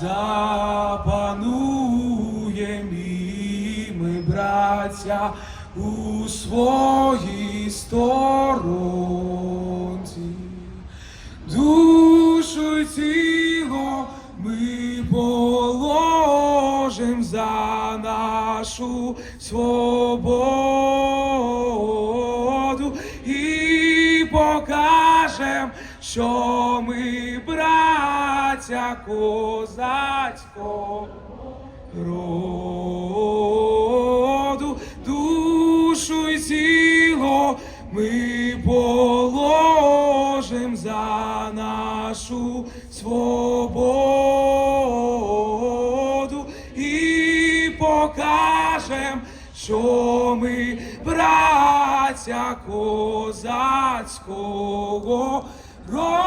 запануєм і ми, браття, у своїй сторонці. Душу тіло ми положим за нашу свободу і покажем, що ми браття козацького роду, душу й тіло ми положим за нашу свободу і покажем, що ми браття козацького роду.